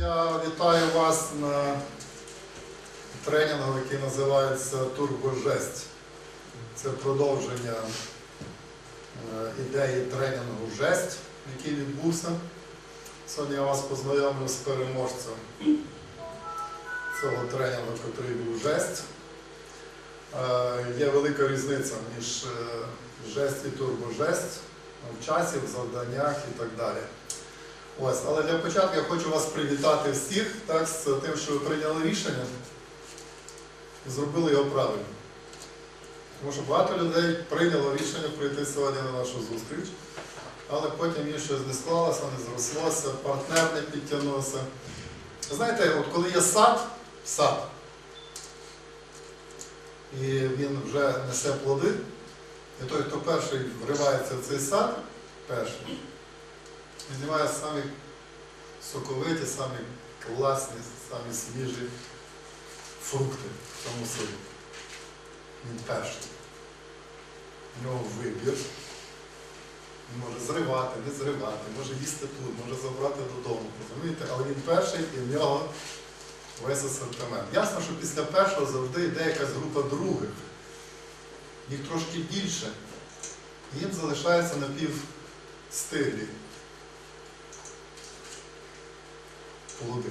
Я вітаю вас на тренінгу, який називається Турбожесть. Це продовження е, ідеї тренінгу Жесть, який відбувся. Сьогодні я вас познайомлю з переможцем цього тренінгу, який був Жесть. Е, Є велика різниця між е, жесть і турбожесть в часі, в завданнях і так далі. Ось, але для початку я хочу вас привітати всіх так, з тим, що ви прийняли рішення і зробили його правильно. Тому що багато людей прийняло рішення прийти сьогодні на нашу зустріч, але потім їм щось не склалося, не зрослося, партнер не підтягнувся. Знаєте, от коли є сад, сад, і він вже несе плоди, і той, хто перший вривається в цей сад, перший, знімає самі соковиті, самі класні, самі свіжі фрукти в цьому саду. Він перший. У нього вибір. Він може зривати, не зривати, може їсти тут, може забрати додому. Розумієте? Але він перший і в нього весь асортимент. Ясно, що після першого завжди йде якась група других. Їх трошки більше. І їм залишається напівстиглі плоди.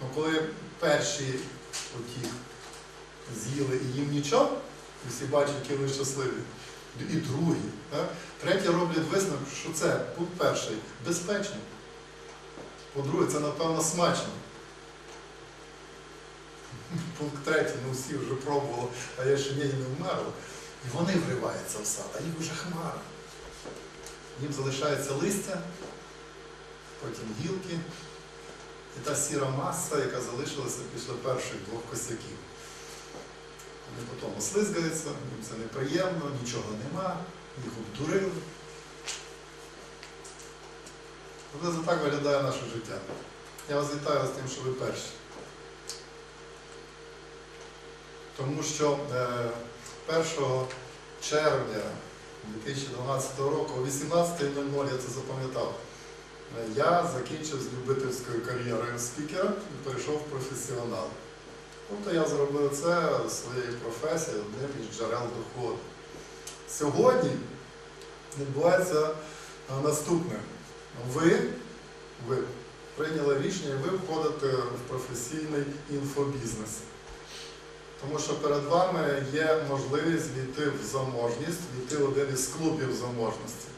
Ну, коли перші оті з'їли і їм нічого, всі бачать, які вони щасливі, і другі, так? треті роблять висновок, що це пункт перший безпечний. По-друге, це напевно смачно. Пункт третій, ну всі вже пробували, а я ще ні, не вмерла. І вони вриваються в сад, а їх вже хмара. Їм залишається листя, потім гілки і та сіра маса, яка залишилася після перших двох косяків. Вони потім ослизгаються, їм це неприємно, нічого нема, їх обдурили. Приблизно так виглядає наше життя. Я вас вітаю з тим, що ви перші. Тому що е, 1 червня 2012 року о 18.00 я це запам'ятав. Я закінчив з любительською кар'єрою спікера і перейшов в професіонал. Тобто я зробив це своєю професією, одним із джерел доходу. Сьогодні відбувається е, наступне. Ви, ви прийняли рішення, ви входите в професійний інфобізнес. Тому що перед вами є можливість війти в заможність, війти в один із клубів заможності.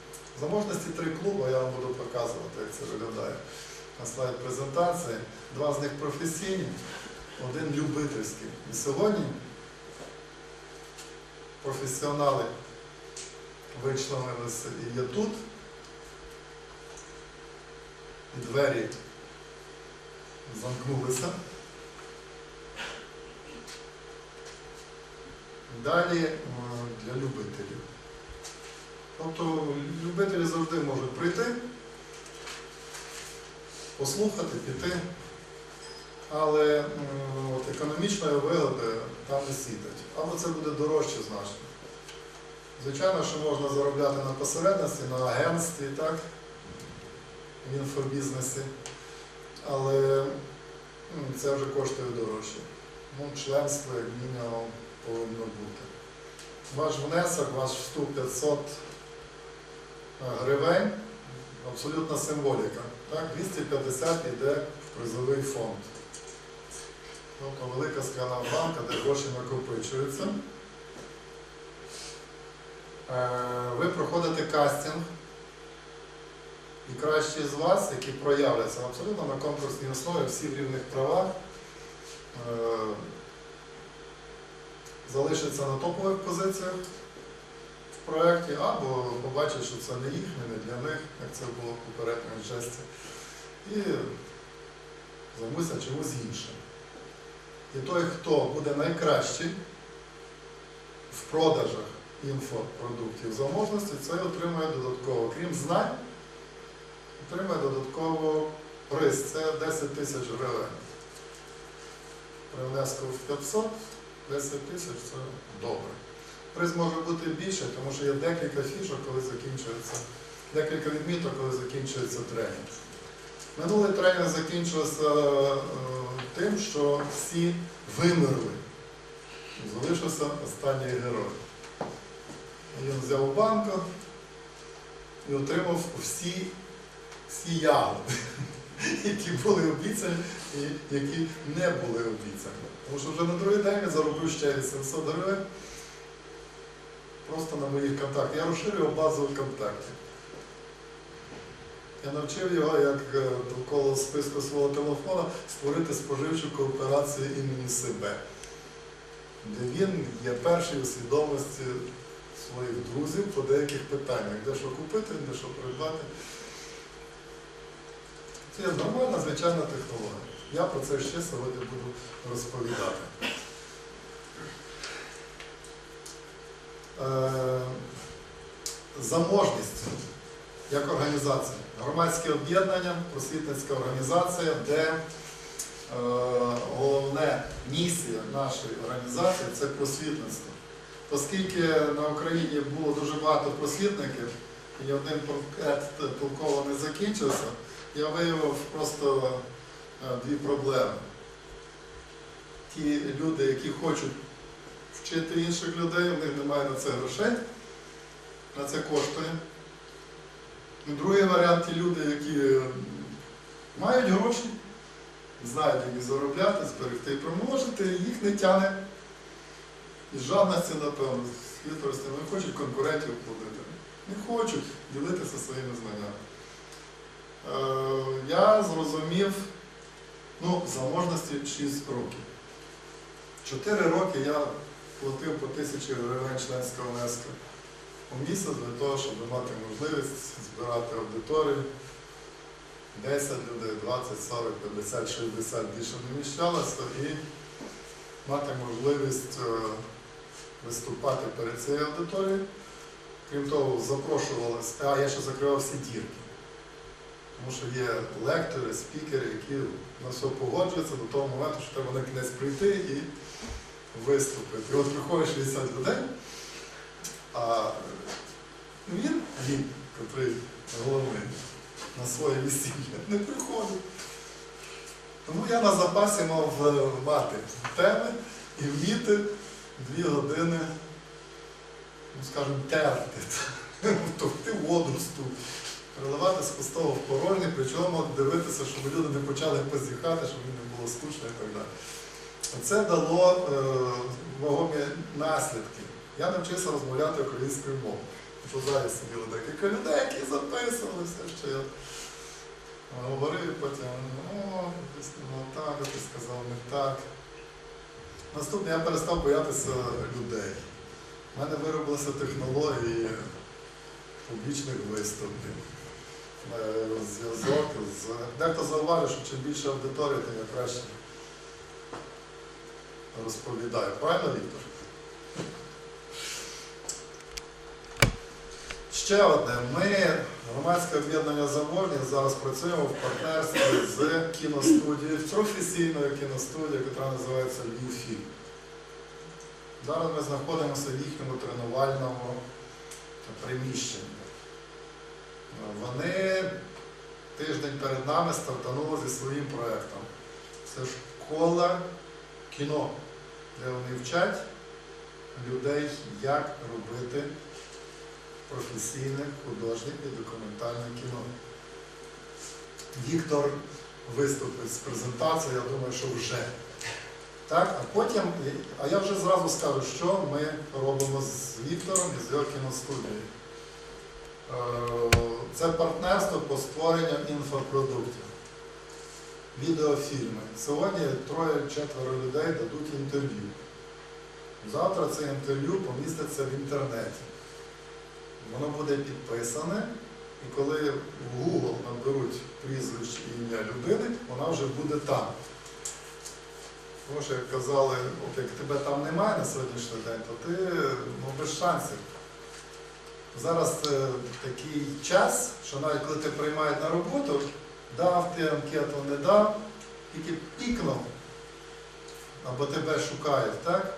Заможності три клуби, я вам буду показувати, як це виглядає на слайд презентації. Два з них професійні, один любительський. І сьогодні професіонали вичленилися і є тут. І двері замкнулися. Далі е, для любителів. Тобто любителі завжди можуть прийти, послухати, піти, але от, економічної вигоди там не світить. Або це буде дорожче значно. Звичайно, що можна заробляти на посередності, на агентстві, так, в інфобізнесі, але це вже коштує дорожче. Ну, членство, як мінімум, повинно бути. Ваш внесок, ваш вступ 500 гривень, абсолютна символіка. Так? 250 йде в призовий фонд. Тобто велика скляна банка, де гроші накопичуються. Е, Ви проходите кастинг, і кращі з вас, які проявляться абсолютно на конкурсній основі, всі в рівних правах, е, залишаться на топових позиціях проєкті, або побачать, що це не їхнє, не для них, як це було в попередньому жесті, і займуться чимось іншим. І той, хто буде найкращий в продажах інфопродуктів заможності, це отримує додатково, крім знань, отримує додатково приз. Це 10 тисяч гривень. При внеску в 500 10 тисяч це добре. Приз може бути більше, тому що є декілька фішок, коли закінчується, декілька відміток, коли закінчується тренінг. Минулий тренінг закінчився е, тим, що всі вимерли. Залишився останній герой. Він взяв банку і отримав всі, всі ягоди, які були обіцяні і які не були обіцяні. Тому що вже на другий день я заробив ще 800 гривень просто на моїх контактах. Я розширював базу контактів. Я навчив його, як е, довкола списку свого телефона, створити споживчу кооперацію імені себе, де він є перший у свідомості своїх друзів по деяких питаннях, де що купити, де що придбати. Це нормальна, звичайна технологія. Я про це ще сьогодні буду розповідати. Заможність як організація. Громадське об'єднання, просвітницька організація, де е, головна місія нашої організації це просвітництво. Оскільки на Україні було дуже багато просвітників, і один проект толково не закінчився, я виявив просто е, дві проблеми. Ті люди, які хочуть вчити інших людей, у них немає на це грошей, на це коштує. І Другий варіант ті люди, які мають гроші, знають, як їх заробляти, зберегти і примножити, їх не тяне. Із жадності, напевно, з хитрості, не хочуть конкурентів плодити. Не хочуть ділитися своїми знаннями. Е, я зрозумів ну, заможності 6 років. Чотири роки я платив по тисячі гривень членського внеску у місяць для того, щоб мати можливість збирати аудиторію. 10 людей, 20, 40, 50, 60 більше не вміщалося і мати можливість е, виступати перед цією аудиторією. Крім того, запрошувалися, а я ще закривав всі дірки. Тому що є лектори, спікери, які на все погоджуються до того моменту, що треба на кінець прийти і виступити. І от приходить 60 людей, а він, він, який головний, на своє весілля, не приходить. Тому я на запасі мав е, мати теми і вміти дві години, ну скажімо, терти, товкти воду в ступ, переливати з пустого в порожнє, причому дивитися, щоб люди не почали позіхати, щоб їм не було скучно і так далі. Це дало е, вагомі наслідки. Я навчився розмовляти українською мовою. Бо зараз сиділи декілька людей, які записували все, що я говорив, потім, якось не так, ти сказав не так. Наступне, я перестав боятися людей. У мене виробилися технології публічних виступів, е, зв'язок з. Дехто зауважив, що чим більше аудиторії, тим я краще розповідаю. Правильно, Віктор? Ще одне. Ми, громадське об'єднання Заможні, зараз працюємо в партнерстві з кіностудією, професійною кіностудією, яка називається Львівфільм. Зараз ми знаходимося в їхньому тренувальному приміщенні. Вони тиждень перед нами стартанули зі своїм проєктом. Це школа кіно, де вони вчать людей, як робити професійне художнє і документальне кіно. Віктор виступить з презентацією, я думаю, що вже. Так, а потім, а я вже зразу скажу, що ми робимо з Віктором і з його кіностудією. Е, Це партнерство по створенню інфопродуктів, відеофільми. Сьогодні троє-четверо людей дадуть інтерв'ю. Завтра це інтерв'ю поміститься в інтернеті. Воно буде підписане, і коли в Google наберуть прізвище ім'я людини, вона вже буде там. Тому що, як казали, от як тебе там немає на сьогоднішній день, то ти ну, без шансів. Зараз е, такий час, що навіть коли ти приймають на роботу, дав ти анкету, не дав, тільки пікнув, або тебе шукають, так?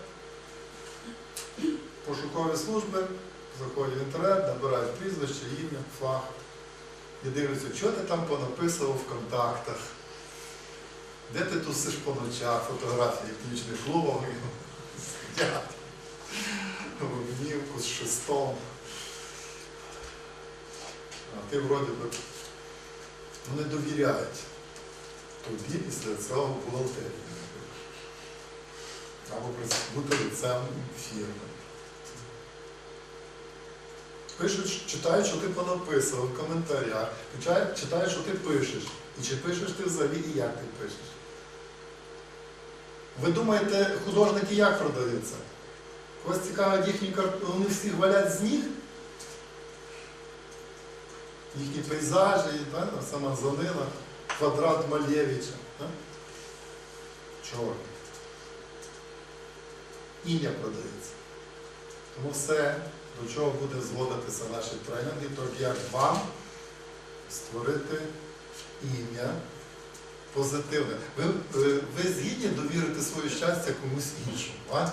Пошукові служби заходять в інтернет, набирають прізвище, ім'я, фах. і дивляться, що ти там понаписував в контактах, де ти тусиш по ночах, фотографії в нічних клубах, сидять в обнімку з шестом. А ти вроді би не довіряють тобі після цього бухгалтерії. Або бути лицем фірми. Пишуть, читають, що ти понаписав в коментарях, читають, що ти пишеш. І чи пишеш ти взагалі і як ти пишеш. Ви думаєте, художники як продаються? Когось цікавить їхні картини, вони всіх валять з ніг? Їхні пейзажі, да? сама Занина, квадрат Малєвича. Да? Чорний. Ім'я продається. Тому все, до чого буде зводитися наші тренінги, то як вам створити ім'я позитивне. Ви, ви, ви згідні довірити своє щастя комусь іншому. А?